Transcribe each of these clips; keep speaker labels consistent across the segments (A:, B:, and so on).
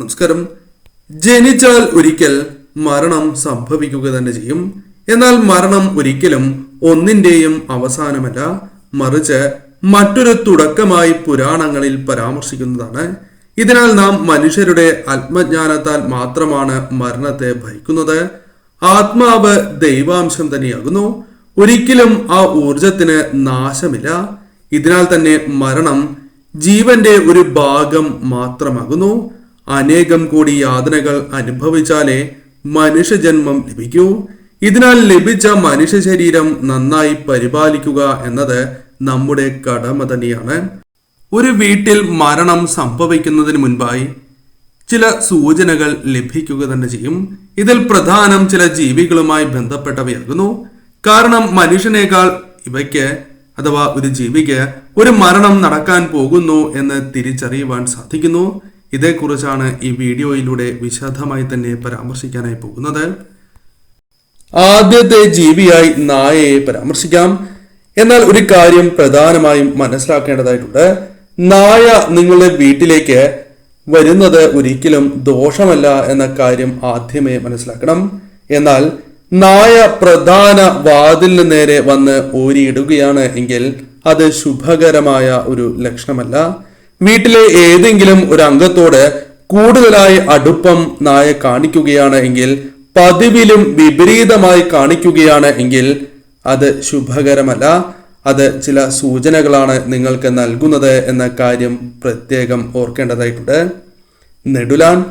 A: നമസ്കാരം. ജനിച്ചാൽ ഒരിക്കൽ മരണം സംഭവിക്കുക തന്നെ ചെയ്യും. എന്നാൽ മരണം ഒരിക്കലും ഒന്നിന്റെയും അവസാനമല്ല. മറിച്ച് മറ്റൊരു തുടക്കമായി പുരാണങ്ങളിൽ പരാമർശിക്കുന്നതാണ്. ഇതിനാൽ നാം മനുഷ്യരുടെ ആത്മജ്ഞാനത്താൽ മാത്രമാണ് മരണത്തെ ഭയക്കുന്നത് ആത്മാവ് ദൈവാംശം തന്നെയാകുന്നു. ഒരിക്കലും ആ ഊർജത്തിന് നാശമില്ല. ഇതിനാൽ തന്നെ മരണം ജീവന്റെ ഒരു ഭാഗം മാത്രമാകുന്നു. അനേകം കൂടി യാതനകൾ അനുഭവിച്ചാലേ മനുഷ്യജന്മം ലഭിക്കൂ. ഇതിനാൽ ലഭിച്ച മനുഷ്യ ശരീരം നന്നായി പരിപാലിക്കുക എന്നത് നമ്മുടെ കടമ തന്നെയാണ്. ഒരു വീട്ടിൽ മരണം സംഭവിക്കുന്നതിന് മുൻപായി ചില സൂചനകൾ ലഭിക്കുക തന്നെ ചെയ്യും. ഇതിൽ പ്രധാനം ചില ജീവികളുമായി ബന്ധപ്പെട്ടവയാകുന്നു. കാരണം മനുഷ്യനേക്കാൾ ഇവയ്ക്ക് അഥവാ ഒരു ജീവിക്ക് ഒരു മരണം നടക്കാൻ പോകുന്നു എന്ന് തിരിച്ചറിയുവാൻ സാധിക്കുന്നു. ഇതേക്കുറിച്ചാണ് ഈ വീഡിയോയിലൂടെ വിശദമായി തന്നെ പരാമർശിക്കാനായി പോകുന്നത്. ആദ്യത്തെ ജീവിയായി നായയെ പരാമർശിക്കാം. എന്നാൽ ഒരു കാര്യം പ്രധാനമായും മനസ്സിലാക്കേണ്ടതായിട്ടുണ്ട്. നായ നിങ്ങളുടെ വീട്ടിലേക്ക് വരുന്നത് ഒരിക്കലും ദോഷമല്ല എന്ന കാര്യം ആദ്യമേ മനസ്സിലാക്കണം. എന്നാൽ നായ പ്രധാന വാതിലിന് നേരെ വന്ന് ഓരിയിടുകയാണ് എങ്കിൽ അത് ശുഭകരമായ ഒരു ലക്ഷണമല്ല. വീട്ടിലെ ഏതെങ്കിലും ഒരു അംഗത്തോട് കൂടുതലായി അടുപ്പം നായ കാണിക്കുകയാണ് എങ്കിൽ പതിവിലും വിപരീതമായി കാണിക്കുകയാണ് എങ്കിൽ അത് ശുഭകരമല്ല. അത് ചില സൂചനകളാണ് നിങ്ങൾക്ക് നൽകുന്നത് എന്ന കാര്യം പ്രത്യേകം ഓർക്കേണ്ടതായിട്ടുണ്ട്. നെടുലാൻ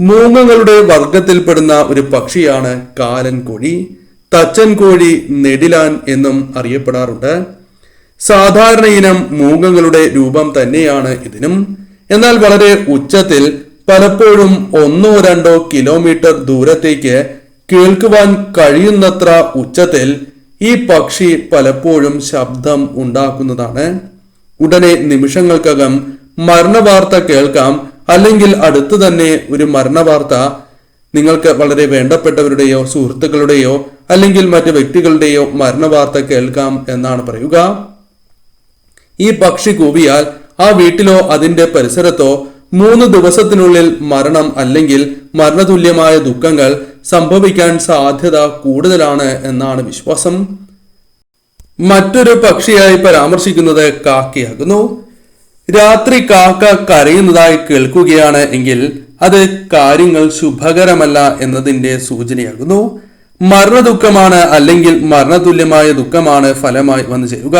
A: മൂങ്ങകളുടെ വർഗത്തിൽപ്പെടുന്ന ഒരു പക്ഷിയാണ് കാലൻ കോഴി. തച്ചൻ കോഴി നെടിലാൻ എന്നും അറിയപ്പെടാറുണ്ട്. സാധാരണ ഇനം മൂങ്ങകളുടെ രൂപം തന്നെയാണ് ഇതിനും. എന്നാൽ വളരെ ഉച്ചത്തിൽ പലപ്പോഴും ഒന്നോ രണ്ടോ കിലോമീറ്റർ ദൂരത്തേക്ക് കേൾക്കുവാൻ കഴിയുന്നത്ര ഉച്ചത്തിൽ ഈ പക്ഷി പലപ്പോഴും ശബ്ദം ഉണ്ടാക്കുന്നതാണ്. ഉടനെ നിമിഷങ്ങൾക്കകം മരണവാർത്ത കേൾക്കാം. അല്ലെങ്കിൽ അടുത്തു തന്നെ ഒരു മരണവാർത്ത നിങ്ങൾക്ക് വളരെ വേണ്ടപ്പെട്ടവരുടെയോ സുഹൃത്തുക്കളുടെയോ അല്ലെങ്കിൽ മറ്റു വ്യക്തികളുടെയോ മരണവാർത്ത കേൾക്കാം എന്നാണ് പറയുക. ഈ പക്ഷി കൂവിയാൽ ആ വീട്ടിലോ അതിന്റെ പരിസരത്തോ മൂന്ന് ദിവസത്തിനുള്ളിൽ മരണം അല്ലെങ്കിൽ മരണതുല്യമായ ദുഃഖങ്ങൾ സംഭവിക്കാൻ സാധ്യത കൂടുതലാണ് എന്നാണ് വിശ്വാസം. മറ്റൊരു പക്ഷിയായി പരാമർശിക്കുന്നത് കാക്കയാകുന്നു. രാത്രി കാക്ക കരയുന്നതായി കേൾക്കുകയാണ് എങ്കിൽ അത് കാര്യങ്ങൾ ശുഭകരമല്ല എന്നതിന്റെ സൂചനയാകുന്നു. മരണദുഃഖമാണ് അല്ലെങ്കിൽ മരണതുല്യമായ ദുഃഖമാണ് ഫലമായി വന്നു ചേരുക.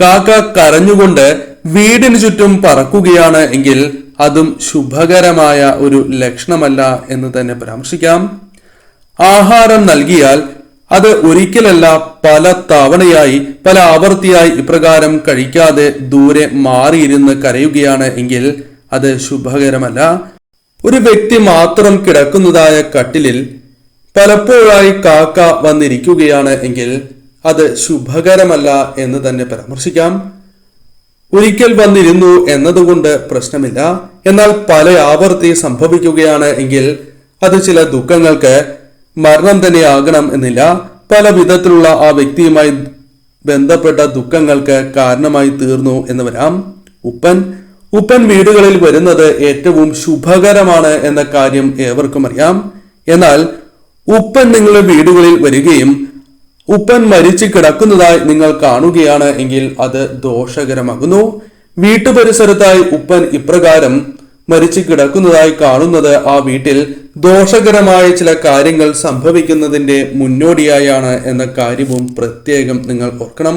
A: കാക്ക കരഞ്ഞുകൊണ്ട് വീടിന് ചുറ്റും പറക്കുകയാണ് എങ്കിൽ അതും ശുഭകരമായ ഒരു ലക്ഷണമല്ല എന്ന് തന്നെ പരാമർശിക്കാം. ആഹാരം നൽകിയാൽ അത് ഒരിക്കലല്ല പല തവണയായി പല ആവർത്തിയായി ഇപ്രകാരം കഴിക്കാതെ ദൂരെ മാറിയിരുന്ന് കരയുകയാണ് എങ്കിൽ അത് ശുഭകരമല്ല. ഒരു വ്യക്തി മാത്രം കിടക്കുന്നതായ കട്ടിലിൽ പലപ്പോഴായി കാക്ക വന്നിരിക്കുകയാണ് എങ്കിൽ അത് ശുഭകരമല്ല എന്ന് തന്നെ പരാമർശിക്കാം. ഒരിക്കൽ വന്നിരുന്നു എന്നതുകൊണ്ട് പ്രശ്നമില്ല. എന്നാൽ പല ആവർത്തി സംഭവിക്കുകയാണ് എങ്കിൽ അത് ചില ദുഃഖങ്ങൾക്ക് മരണം തന്നെ ആകണം എന്നില്ല. പല വിധത്തിലുള്ള ആ വ്യക്തിയുമായി ബന്ധപ്പെട്ട ദുഃഖങ്ങൾക്ക് കാരണമായി തീർന്നു എന്ന് വരാം. ഉപ്പൻ. ഉപ്പൻ വീടുകളിൽ വരുന്നത് ഏറ്റവും ശുഭകരമാണ് എന്ന കാര്യം ഏവർക്കും അറിയാം. എന്നാൽ ഉപ്പൻ നിങ്ങളുടെ വീടുകളിൽ വരികയും ഉപ്പൻ മരിച്ചു കിടക്കുന്നതായി നിങ്ങൾ കാണുകയാണ് എങ്കിൽ അത് ദോഷകരമാകുന്നു. വീട്ടുപരിസരത്തായി ഉപ്പൻ ഇപ്രകാരം മരിച്ചു കിടക്കുന്നതായി കാണുന്നത് ആ വീട്ടിൽ ദോഷകരമായ ചില കാര്യങ്ങൾ സംഭവിക്കുന്നതിന്റെ മുന്നോടിയായാണ് എന്ന കാര്യവും പ്രത്യേകം നിങ്ങൾ ഓർക്കണം.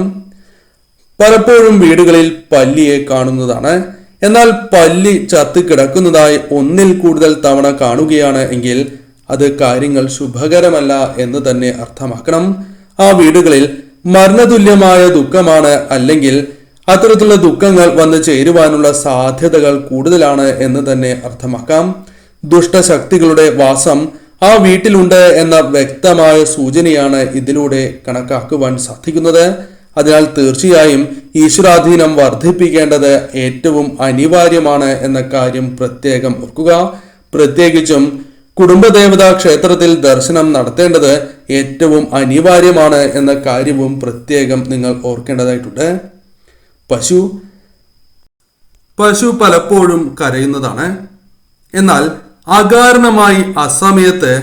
A: പലപ്പോഴും വീടുകളിൽ പല്ലിയെ കാണുന്നതാണ്. എന്നാൽ പല്ലി ചത്തു കിടക്കുന്നതായി ഒന്നിൽ കൂടുതൽ തവണ കാണുകയാണ് എങ്കിൽ അത് കാര്യങ്ങൾ ശുഭകരമല്ല എന്ന് തന്നെ അർത്ഥമാക്കണം. ആ വീടുകളിൽ മരണതുല്യമായ ദുഃഖമാണ് അല്ലെങ്കിൽ അത്തരത്തിലുള്ള ദുഃഖങ്ങൾ വന്നു ചേരുവാനുള്ള സാധ്യതകൾ കൂടുതലാണ് എന്ന് തന്നെ അർത്ഥമാക്കാം. ദുഷ്ടശക്തികളുടെ വാസം ആ വീട്ടിലുണ്ട് എന്ന വ്യക്തമായ സൂചനയാണ് ഇതിലൂടെ കണക്കാക്കുവാൻ സാധിക്കുന്നത്. അതിനാൽ തീർച്ചയായും ഈശ്വരാധീനം വർദ്ധിപ്പിക്കേണ്ടത് ഏറ്റവും അനിവാര്യമാണ് എന്ന കാര്യം പ്രത്യേകം ഓർക്കുക. പ്രത്യേകിച്ചും കുടുംബദേവതാ ക്ഷേത്രത്തിൽ ദർശനം നടത്തേണ്ടത് ഏറ്റവും അനിവാര്യമാണ് എന്ന കാര്യവും പ്രത്യേകം നിങ്ങൾ ഓർക്കേണ്ടതായിട്ടുണ്ട്. പശു പശു പലപ്പോഴും കരയുന്നതാണ്. എന്നാൽ അകാരണമായി അസമയത്ത്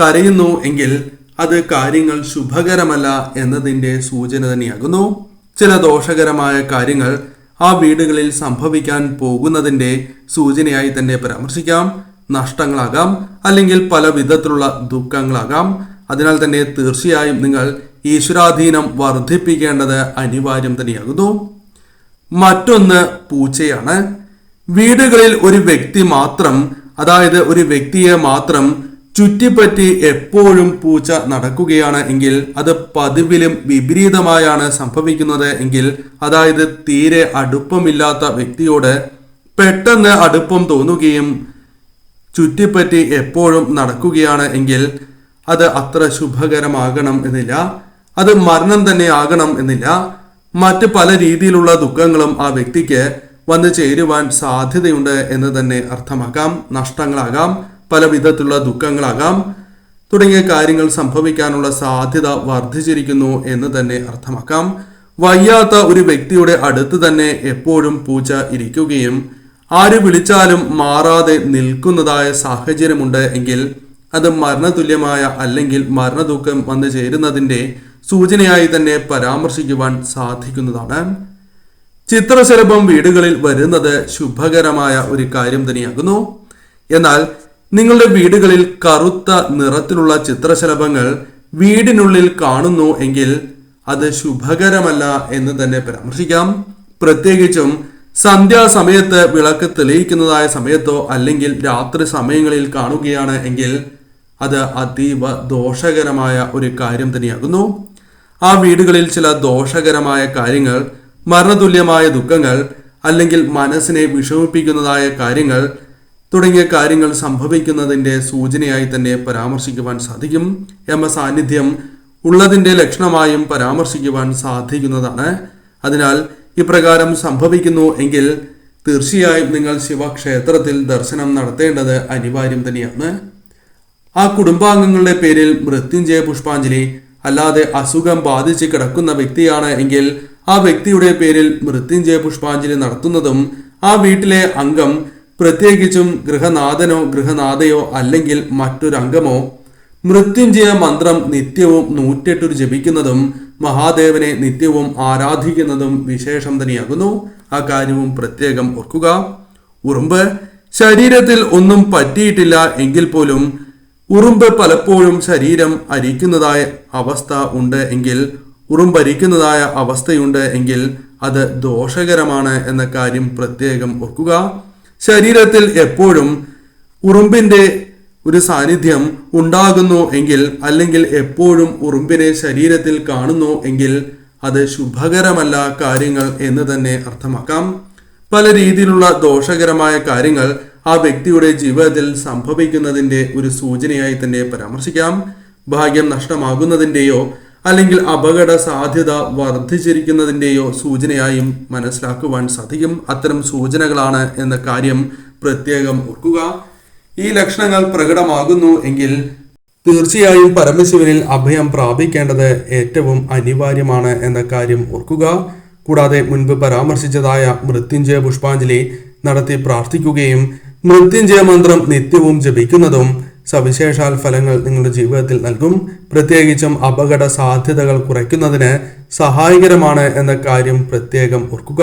A: കരയുന്നു എങ്കിൽ അത് കാര്യങ്ങൾ ശുഭകരമല്ല എന്നതിന്റെ സൂചന തന്നെയാകുന്നു. ചില ദോഷകരമായ കാര്യങ്ങൾ ആ വീടുകളിൽ സംഭവിക്കാൻ പോകുന്നതിന്റെ സൂചനയായി തന്നെ പരാമർശിക്കാം. നഷ്ടങ്ങളാകാം അല്ലെങ്കിൽ പല വിധത്തിലുള്ള ദുഃഖങ്ങളാകാം. അതിനാൽ തന്നെ തീർച്ചയായും നിങ്ങൾ ഈശ്വരാധീനം വർദ്ധിപ്പിക്കേണ്ടത് അനിവാര്യം തന്നെയാകുന്നു. മറ്റൊന്ന് പൂച്ചയാണ്. വീടുകളിൽ ഒരു വ്യക്തി മാത്രം അതായത് ഒരു വ്യക്തിയെ മാത്രം ചുറ്റിപ്പറ്റി എപ്പോഴും പൂച്ച നടക്കുകയാണ് എങ്കിൽ അത് പതിവിലും വിപരീതമായാണ് സംഭവിക്കുന്നത് എങ്കിൽ അതായത് തീരെ അടുപ്പമില്ലാത്ത വ്യക്തിയോട് പെട്ടെന്ന് അടുപ്പം തോന്നുകയും ചുറ്റിപ്പറ്റി എപ്പോഴും നടക്കുകയാണ് എങ്കിൽ അത് അത്ര ശുഭകരമാകണം എന്നില്ല. അത് മരണം തന്നെ ആകണം എന്നില്ല. മറ്റ് പല രീതിയിലുള്ള ദുഃഖങ്ങളും ആ വ്യക്തിക്ക് വന്നു ചേരുവാൻ സാധ്യതയുണ്ട് എന്ന് തന്നെ അർത്ഥമാക്കാം. നഷ്ടങ്ങളാകാം പല വിധത്തിലുള്ള ദുഃഖങ്ങളാകാം. തുടങ്ങിയ കാര്യങ്ങൾ സംഭവിക്കാനുള്ള സാധ്യത വർദ്ധിച്ചിരിക്കുന്നു എന്ന് തന്നെ അർത്ഥമാക്കാം. വയ്യാത്ത ഒരു വ്യക്തിയുടെ അടുത്ത് തന്നെ എപ്പോഴും പൂച്ച ഇരിക്കുകയും ആര് വിളിച്ചാലും മാറാതെ നിൽക്കുന്നതായ സാഹചര്യമുണ്ട് എങ്കിൽ അത് മരണതുല്യമായ അല്ലെങ്കിൽ മരണദുഃഖം വന്നു ചേരുന്നതിന്റെ സൂചനയായി തന്നെ പരാമർശിക്കുവാൻ സാധിക്കുന്നതാണ്. ചിത്രശലഭം വീടുകളിൽ വരുന്നത് ശുഭകരമായ ഒരു കാര്യം തന്നെയാകുന്നു. എന്നാൽ നിങ്ങളുടെ വീടുകളിൽ കറുത്ത നിറത്തിലുള്ള ചിത്രശലഭങ്ങൾ വീടിനുള്ളിൽ കാണുന്നു എങ്കിൽ അത് ശുഭകരമല്ല എന്ന് തന്നെ പരാമർശിക്കാം. പ്രത്യേകിച്ചും സന്ധ്യാസമയത്ത് വിളക്ക് തെളിയിക്കുന്നതായ സമയത്തോ അല്ലെങ്കിൽ രാത്രി സമയങ്ങളിൽ കാണുകയാണ് എങ്കിൽ അത് അതീവ ദോഷകരമായ ഒരു കാര്യം തന്നെയാകുന്നു. ആ വീടുകളിൽ ചില ദോഷകരമായ കാര്യങ്ങൾ മരണതുല്യമായ ദുഃഖങ്ങൾ അല്ലെങ്കിൽ മനസ്സിനെ വിഷമിപ്പിക്കുന്നതായ കാര്യങ്ങൾ തുടങ്ങിയ കാര്യങ്ങൾ സംഭവിക്കുന്നതിന്റെ സൂചനയായി തന്നെ പരാമർശിക്കുവാൻ സാധിക്കും എമ്മ സാന്നിധ്യം ഉള്ളതിന്റെ ലക്ഷണമായും പരാമർശിക്കുവാൻ സാധിക്കുന്നതാണ്. അതിനാൽ ഇപ്രകാരം സംഭവിക്കുന്നു എങ്കിൽ തീർച്ചയായും നിങ്ങൾ ശിവക്ഷേത്രത്തിൽ ദർശനം നടത്തേണ്ടത് അനിവാര്യം തന്നെയാണ്. ആ കുടുംബാംഗങ്ങളുടെ പേരിൽ മൃത്യുഞ്ജയ പുഷ്പാഞ്ജലി അല്ലാതെ അസുഖം ബാധിച്ച് കിടക്കുന്ന വ്യക്തിയാണ് എങ്കിൽ ആ വ്യക്തിയുടെ പേരിൽ മൃത്യുഞ്ജയ പുഷ്പാഞ്ജലി നടത്തുന്നതും ആ വീട്ടിലെ അംഗം പ്രത്യേകിച്ചും ഗൃഹനാഥനോ ഗൃഹനാഥയോ അല്ലെങ്കിൽ മറ്റൊരംഗമോ മൃത്യുഞ്ജയ മന്ത്രം നിത്യവും നൂറ്റെട്ടു ജപിക്കുന്നതും മഹാദേവനെ നിത്യവും ആരാധിക്കുന്നതും വിശേഷം തന്നെയാകുന്നു. ആ കാര്യവും പ്രത്യേകം ഓർക്കുക. ഉറുമ്പ് ശരീരത്തിൽ ഒന്നും പറ്റിയിട്ടില്ല എങ്കിൽ പോലും ഉറുമ്പ് പലപ്പോഴും ശരീരം അരിക്കുന്നതായ അവസ്ഥ ഉണ്ട് എങ്കിൽ ഉറുമ്പരിക്കുന്നതായ അവസ്ഥയുണ്ട് എങ്കിൽ അത് ദോഷകരമാണ് എന്ന കാര്യം പ്രത്യേകം ഓർക്കുക. ശരീരത്തിൽ എപ്പോഴും ഉറുമ്പിന്റെ ഒരു സാന്നിധ്യം ഉണ്ടാകുന്നു എങ്കിൽ അല്ലെങ്കിൽ എപ്പോഴും ഉറുമ്പിനെ ശരീരത്തിൽ കാണുന്നു എങ്കിൽ അത് ശുഭകരമല്ല കാര്യങ്ങൾ എന്ന് തന്നെ അർത്ഥമാക്കാം. പല രീതിയിലുള്ള ദോഷകരമായ കാര്യങ്ങൾ ആ വ്യക്തിയുടെ ജീവിതത്തിൽ സംഭവിക്കുന്നതിന്റെ ഒരു സൂചനയായി തന്നെ പരാമർശിക്കാം. ഭാഗ്യം നഷ്ടമാകുന്നതിന്റെയോ അല്ലെങ്കിൽ അപകട സാധ്യത വർദ്ധിച്ചിരിക്കുന്നതിന്റെയോ സൂചനയായും മനസ്സിലാക്കുവാൻ സാധിക്കും. അത്തരം സൂചനകളാണ് എന്ന കാര്യം പ്രത്യേകം ഓർക്കുക. ഈ ലക്ഷണങ്ങൾ പ്രകടമാകുന്നു എങ്കിൽ തീർച്ചയായും പരമശിവനിൽ അഭയം പ്രാപിക്കേണ്ടത് ഏറ്റവും അനിവാര്യമാണ് എന്ന കാര്യം ഓർക്കുക. കൂടാതെ മുൻപ് പരാമർശിച്ചതായ മൃത്യുഞ്ജയ പുഷ്പാഞ്ജലി നടത്തി പ്രാർത്ഥിക്കുകയും മൃത്യുഞ്ജയ മന്ത്രം നിത്യവും ജപിക്കുന്നതും സവിശേഷാൽ ഫലങ്ങൾ നിങ്ങളുടെ ജീവിതത്തിൽ നൽകും. പ്രത്യേകിച്ചും അപകട സാധ്യതകൾ കുറയ്ക്കുന്നതിന് സഹായകരമാണ് എന്ന കാര്യം പ്രത്യേകം ഓർക്കുക.